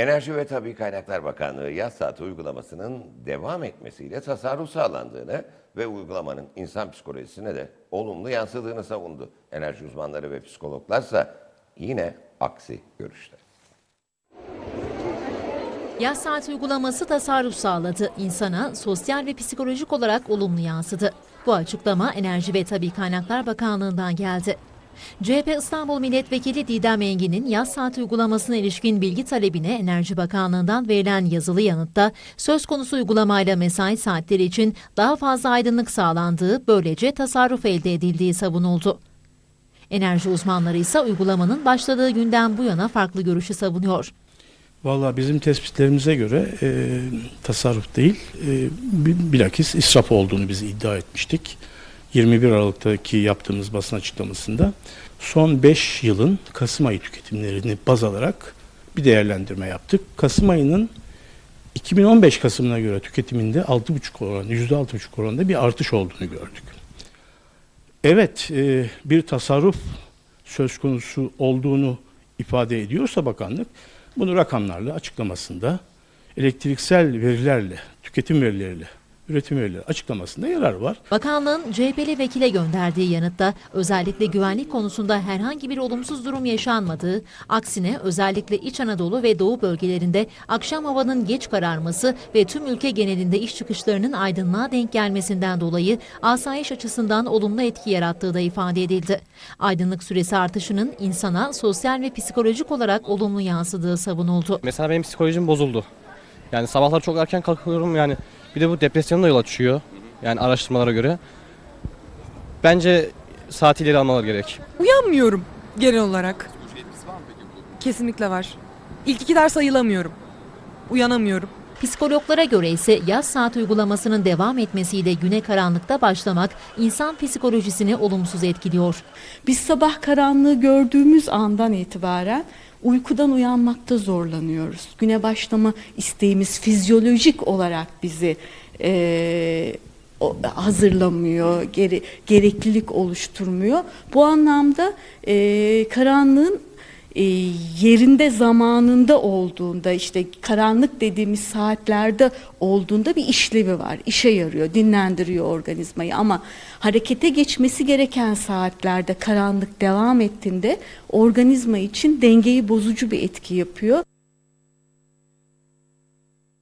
Enerji ve Tabi Kaynaklar Bakanlığı yaz saati uygulamasının devam etmesiyle tasarruf sağlandığını ve uygulamanın insan psikolojisine de olumlu yansıdığını savundu. Enerji uzmanları ve psikologlarsa yine aksi görüşte. Yaz saat uygulaması tasarruf sağladı. İnsana sosyal ve psikolojik olarak olumlu yansıdı. Bu açıklama Enerji ve Tabi Kaynaklar Bakanlığı'ndan geldi. CHP İstanbul Milletvekili Didem Engin'in yaz saat uygulamasına ilişkin bilgi talebine Enerji Bakanlığı'ndan verilen yazılı yanıtta söz konusu uygulamayla mesai saatleri için daha fazla aydınlık sağlandığı, böylece tasarruf elde edildiği savunuldu. Enerji uzmanları ise uygulamanın başladığı günden bu yana farklı görüşü savunuyor. Valla bizim tespitlerimize göre e, tasarruf değil, e, bi- bilakis israf olduğunu biz iddia etmiştik. 21 Aralık'taki yaptığımız basın açıklamasında son 5 yılın Kasım ayı tüketimlerini baz alarak bir değerlendirme yaptık. Kasım ayının 2015 Kasım'ına göre tüketiminde 6,5 oran, %6,5 oranında bir artış olduğunu gördük. Evet, e, bir tasarruf söz konusu olduğunu ifade ediyorsa bakanlık, bunu rakamlarla açıklamasında, elektriksel verilerle, tüketim verileriyle, üretim verileriyle açıklamasında yarar var. Bakanlığın CHP'li vekile gönderdiği yanıtta özellikle güvenlik konusunda herhangi bir olumsuz durum yaşanmadığı, aksine özellikle İç Anadolu ve Doğu bölgelerinde akşam havanın geç kararması ve tüm ülke genelinde iş çıkışlarının aydınlığa denk gelmesinden dolayı asayiş açısından olumlu etki yarattığı da ifade edildi. Aydınlık süresi artışının insana sosyal ve psikolojik olarak olumlu yansıdığı savunuldu. Mesela benim psikolojim bozuldu. Yani sabahlar çok erken kalkıyorum yani bir de bu depresyona da yol açıyor. Yani araştırmalara göre. Bence saat ileri almaları gerek. Uyanmıyorum genel olarak. Kesinlikle var. İlk iki ders ayılamıyorum. Uyanamıyorum. Psikologlara göre ise yaz saat uygulamasının devam etmesiyle güne karanlıkta başlamak insan psikolojisini olumsuz etkiliyor. Biz sabah karanlığı gördüğümüz andan itibaren uykudan uyanmakta zorlanıyoruz. Güne başlama isteğimiz fizyolojik olarak bizi o- hazırlamıyor, gere- gereklilik oluşturmuyor. Bu anlamda eee, karanlığın e, yerinde zamanında olduğunda işte karanlık dediğimiz saatlerde olduğunda bir işlevi var. İşe yarıyor, dinlendiriyor organizmayı ama harekete geçmesi gereken saatlerde karanlık devam ettiğinde organizma için dengeyi bozucu bir etki yapıyor.